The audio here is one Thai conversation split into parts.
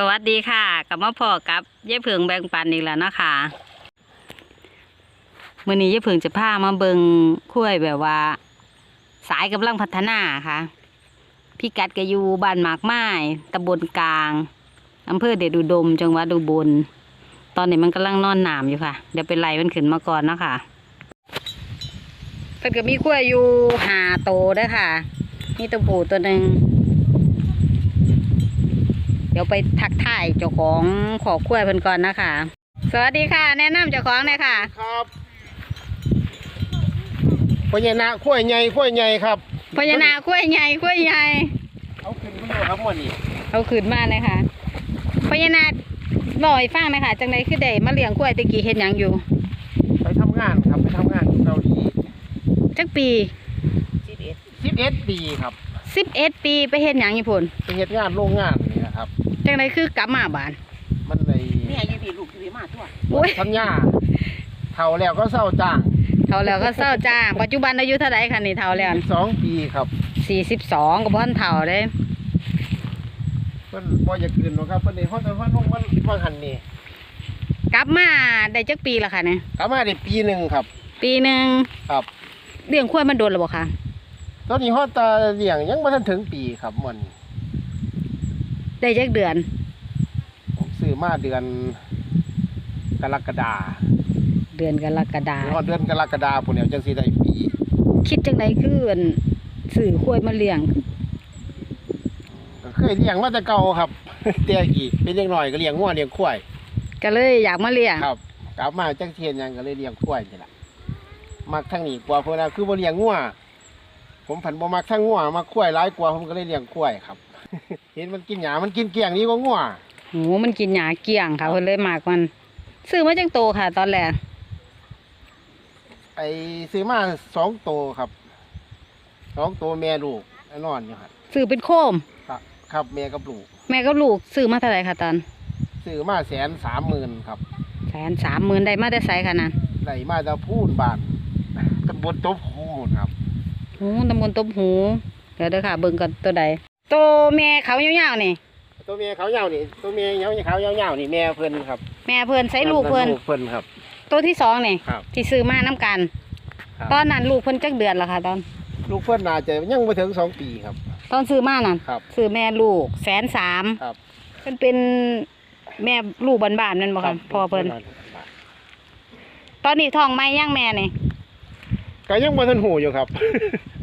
สวัสดีค่ะกลับมาพอกับยายเพิงแบ่งปันอีกแล้วนะคะมื่อนี้ยายเพิงจะพามาเบิงคุ้วยแบบว่า สายกำลังพัฒนาค่ะพี่กัดกอยู่บ้านหมากไม้ตำบลกลางอำเภอเดชอุดม จังหวัดอุบลตอนนี้มันกำลังนอนหนามอยู่ค่ะ เดี๋ยวไปไล่มันขึ้นมาก่อนนะคะเพิ่นก็มีคุ้วยอยู่หาโตด้อค่ะ มีตัวผูตัวหนึ่ง ดี๋ยวไปทักทายเจ้าของขอคุ้วยเพิ่นก่อนนะคะ สวัสดีค่ะ แนะนำเจ้าของหน่อยค่ะครับพญานาคขั้วยใหญ่ขั้วยใหญ่ครับพญานาคคุ้วยใหญ่คุ้วยใหญ่เอาขึ้นมาดูครับหมดนี่เอาขึ้นมาเลยค่ะพญานาคบอกให้ฟังหนะคะจังไดคือได้มาเลี้ยงคุ้วยตะกี้เฮ็ดหยังอยู่ ไปทำงานครับไปทำงานอยู่เกาหลีจักปีสิบเอ็ดปีครับ11ปีไปเฮ็ดหยังญี่ปุ่นไปเฮ็ดงานโรงงานนี่นะครับ จังไดคือกลับมาบ้าน มันในเนี่ยอยืนพี่ลูกอยืนมาทั่วโอ้ยสัญญาเท่าแล้วก็เศร้าจ้างเท่าแล้วก็เศร้าจ้าง ปัจจุบันอายุเท่าไหร่คะนี่เท่าแล้วสองปีครับ42ก็บ่ทันเท่าเด้เพิ่นบ่อยากคืนหรอกครับเพิ่นนี่เพิ่นเพิ่นลงมันว่าหันนี่กลับมาได้จักปีและค่ะเนี่ยกลับมาได้ปีหนึ่งครับ ปีหนึงครับเลี้ยงคุ้วยมันโดนแล้วบ่คะตอนนี้ฮอดตาเลี้ยงยังบ่ทันถึงปีครับมัน ได้จักเดือน ผมซื้อมาเดือนกรกฎาเดือนกรกฎาฮอดเดือนกรกฎาพุ่นแล้วจังสิได้ปีคิดจังไดคืออั่นสื่อคุ้วยมาเลี้ยงเคยเลี้ยงมาแต่เก่าครับเตี้ยกี่เป็นเลี้ยงหน่อยก็เลี้ยงงัวเลี้ยงควายก็เลยอยากมาเลี้ยงครับกลับมาจังเทียนหยังก็เลยเลี้ยงควายนี่แหละมักทั้งนี้กว่าเพิ่นน่ะคือบ่เลี้ยงงัวผมผันบ่มักทั้งงัวมักควายหลายกว่าผมก็เลยเลี้ยงควายครับ เห็นมันกินหญ้ามันกินเกลี้ยงนี่กว่างัวโหมันกินหญ้าเกลี้ยงค่ะเพิ่นเลยมากมันซื้อมาจังโตค่ะ ตอนแรกไอ้ซื้อมาสองโตวครับสองโตวแม่ลูกไอ้นอนอยู่ครับซื้อเป็นโคม ครับครับแม่กับลูก แม่กับลูกซื้อมาเท่าไหร่ค่ะตอนซื้อมาแสนสามหมื่นครับแสนสามหมื่นได้มาได้ไสค่ะนั่นได้มาจากพูนบ้านตำบลตบคูนครับโอ้ตำบลตบหูเดี๋ยวเด้อค่ะ เบิ่งกันตัวใด โตแม่เขายาวๆนี่ ตัวเมียเขายาวนี่ตัวเมียเงาเขายาวๆนี่แม่เพิ่นครับแม่เพิ่นใส่ลูกเพิ่นลูกเพิ่นครับ ตัวที่สองนี่ครับ ที่ซื้อมาน้กัน ครับ ตอนนั้นลูกเพิ่นจักเดือนละค่ะ ตอน ลูกเพิ่นน่าจะยังไม่ถึงสองปีครับ ตอนซื้อมานั่นครับซื้อแม่ลูกแสนสามครับ เพิ่นเป็นแม่ลูกบ้านๆนั่นบ่ครัคะพ่อเพิ่นลูกตอนนี้ท้องไหมย่างแม่นี่ก็ยังบ่ทันหูอยู่ครับ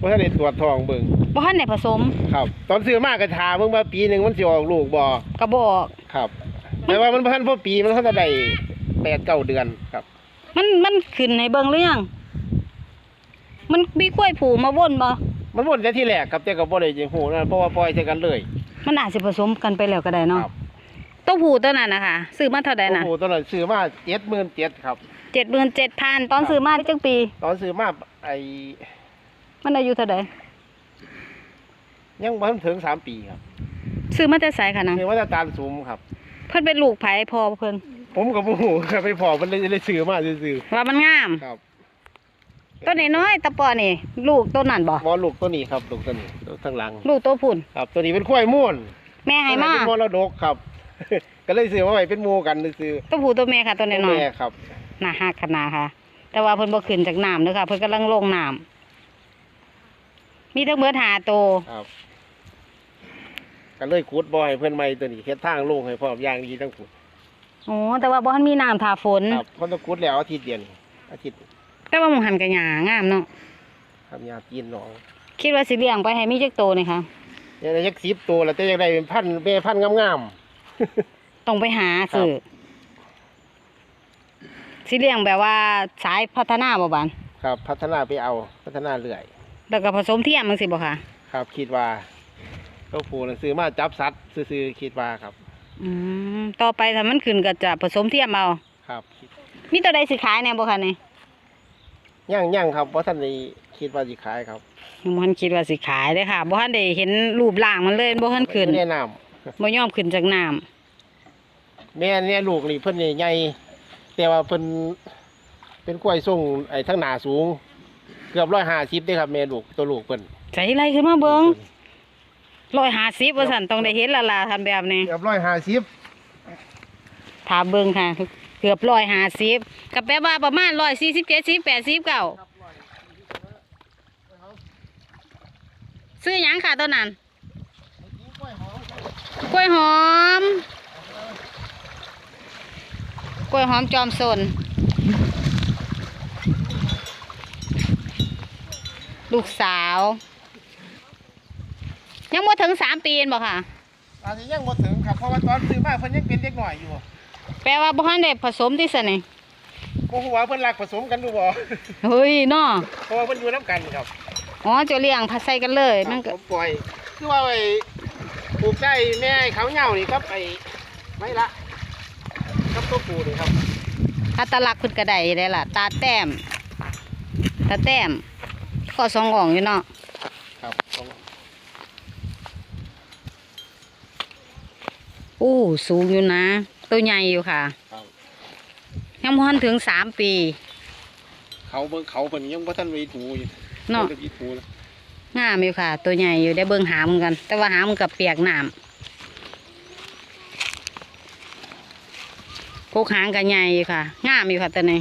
บ่ทันได้ตรวจทองเบิ่ง บ่ทันได้ผสมครับ ตอนซื้อมาก็ทาเบิ่งว่าปีหนึงมันสิออกลูกบ่กระบอก ครับ แต่ว่ามันบ่ทันพอปีมันทันได้แปดเก้าเดือนครับ มันมันขึ้นให้เบิ่งหรือยังมันมีกล้วยผูมาวนบ่มันวนแต่ที่แรกครับแต่ก็บ่ได้หูนะเพราะว่าปล่อยใส่กันเลย มันอาจสิผสมกันไปแล้วก็ได้เนาะครับตัวผูตัวนั้นนะคะซื้อมาเท่าใดน่ะโอ้โหตอนนั้นซื้อมา77,000ครับ77,000ตอนซื้อมาได้จังปี ตอนซื้อมาไอ้มันอายุเท่าใด ยังบ่ทันถึงสามปีครับซื้อมาแต่ไสค่ะนะซื้อมาจากตาลสูงครับ เพิ่นเป็นลูกไผพอเพิ่นผมกับผู้ครับไปพอมันเลยเลยซื้อมาซื้อว่ามันงาม ๆครับตัวน้อยๆตะปอนี่ ลูกตัวนั้นบ่มอลูกตัวนี้ครับลูกตัวนี้ตัวข้างหลัง ลูกตัวพุ่น ครับตัวนี้เป็นควายม่วนแม่ให้มาเป็นมรดกครับ ก็เลยซื้อมาไว้เป็นหมู่กันซื้อตัวผู้ตัวแม่ค่ะตัวน้อยแม่ครับๆน่าฮักขนาดค่ะ แต่ว่าเพิ่นบ่ขึ้นจากน้ำเด้อค่ะ เพิ่นกำลังลงน้ำมีทั้งเบิดหาโตวครับ ก็เลยขุดบ่อให้เพื่อนใหม่ตัวนี้เฮ็ดทางลงให้พร้อมอย่างดีทั้งขุดโอ้แต่ว่าบ่ทันมีน้ำทาฝน ครับคนต้องขุดแล้วอาทิตย์เดียวนี่อาทิตย์แต่ว่าหมู่หันก็หญ้างามเนาะทำยาจีนหนองคิดว่าสิเลี้ยงไปให้มีจักโตนี่ค่ะยังได้ยักสิบตัวแล้วแต่ยังได้เป็นพันแม่พันงามต้องไปหาซื้อสิเลี้ยงแบบว่าสายพัฒนาบ่บานๆครับ พัฒนาไปเอาพัฒนาเรื่อย แล้วก็ผสมเทียมจังซี่บ่ค่ะ ครับคิดว่า เขาผูหนังสือมาจับสัตว์ซื้อๆคิดว่าครับ อืมต่อไปถ้ามันขึ้นก็จะผสมเทียมเอา ครับคิดมีตัวใดสิขายแน่บ่คะนี่ย่างย่างครับเพราะท่านนี้คิดว่าสิขายครับยังบ่ทันคิดว่าสิขายเด้อค่ะบ่ทันได้เห็นรูปร่างมันเลยบ่ทันขึ้นไม่แนะนบ่ยอมขึ้นจากน้ำำแม่เนี่ยลูกนี่เพิ่นนี่ใหญ่แต่ว่าเพิ่นเป็นกล้วยส่งไอ้ทั้งหนาสูง เกือบร้อยห้าสิบได้ครับแม่ลูกตัวลูกเพิ่นใส่ไรขึ้นมาเบิ่ง 150ว่าซั่นต้องได้เห็นและล่ะท่านแบบนี้เกือบร้อยห้าสิบถามเบิ่งค่ะ เกือบร้อยห้าสิบก็แปลว่าประมาณร้อยสี่สิบเจ็ดสิบแปดสิบเก้าครับร้อยสี่สิบเออซื้อหยังค่ะตัวนั้นเอากินกล้วยหอมครับกล้วยหอม กล้วยหอมจอมสน ลูกสาว ยังบ่ถึงสามปีเองบ่ค่ะอาจจะยังบ่ถึงครับเพราะว่าตอนซื้อมาเพิ่นยังเป็นเด็กหน่อยอยู่แปลว่าบ่ทันได้ผสมที่สนี่บ่ฮู้ว่าเพิ่นรักผสมกันดูบ่เฮ้ยเนาะเพราะว่าเพิ่นอยู่นํกันครับอ๋อเจะเลี้ยงผัดใส่กันเลยมันก็ผมปล่อย คือว่าไอ้ปลูกได้แม่ไอ้เขาเหงานี่ครับไอ้ไม่ละครับตัวปูนี่ครับอัตลักษณ์คุณกระไดได้ล่ะ ตาแต้ม ตาแต้มก็สองอ่องอยู่เนาะ ครับของ อู้สูงอยู่นะ ตัวใหญ่อยู่ค่ะครับยังบ่ทันถึงสามปี เขาเบิ่งเขาเพิ่นยังบ่ทันมีถูอยู่เนาะพิ่จะมีถูแล้วงามอยู่ค่ะ ตัวใหญ่อยู่ได้เบิ่งหามนกัน แต่ว่าหามนกับเปียกน้ำพวกหางกันใหญ่อยู่ค่ะ งามอยู่ค่ะตัวนี้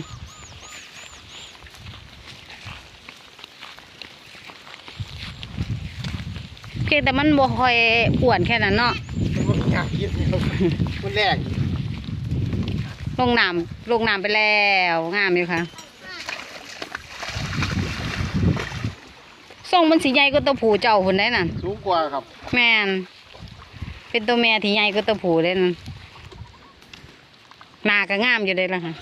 เพียงแต่มันบ่ค่อยอ้วนแค่นั้นเนาะ มันบ่มีหยังกินครับมันแรกลงน้ำลงน้ำไปแล้วงามอยู่ค่ะทรงมันสีใหญ่ก็ตัวผูเจ้าคนได้น่ะสูงกว่าครับ แม่นเป็นตัวแม่ที่ใหญ่ก็ตัวผูเลยนั่นหน้าก็งามอยู่เลยล่ะค่ะ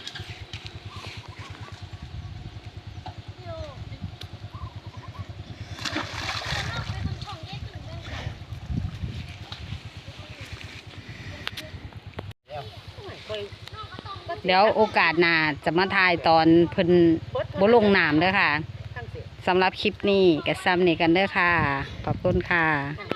เดี๋ยวโอกาสหน้าจะมาถ่ายตอนเพิ่นบ่ลงน้ำเด้อค่ะสำหรับคลิปนี้กับซ้ำนี่กันเด้อค่ะ ขอบคุณค่ะ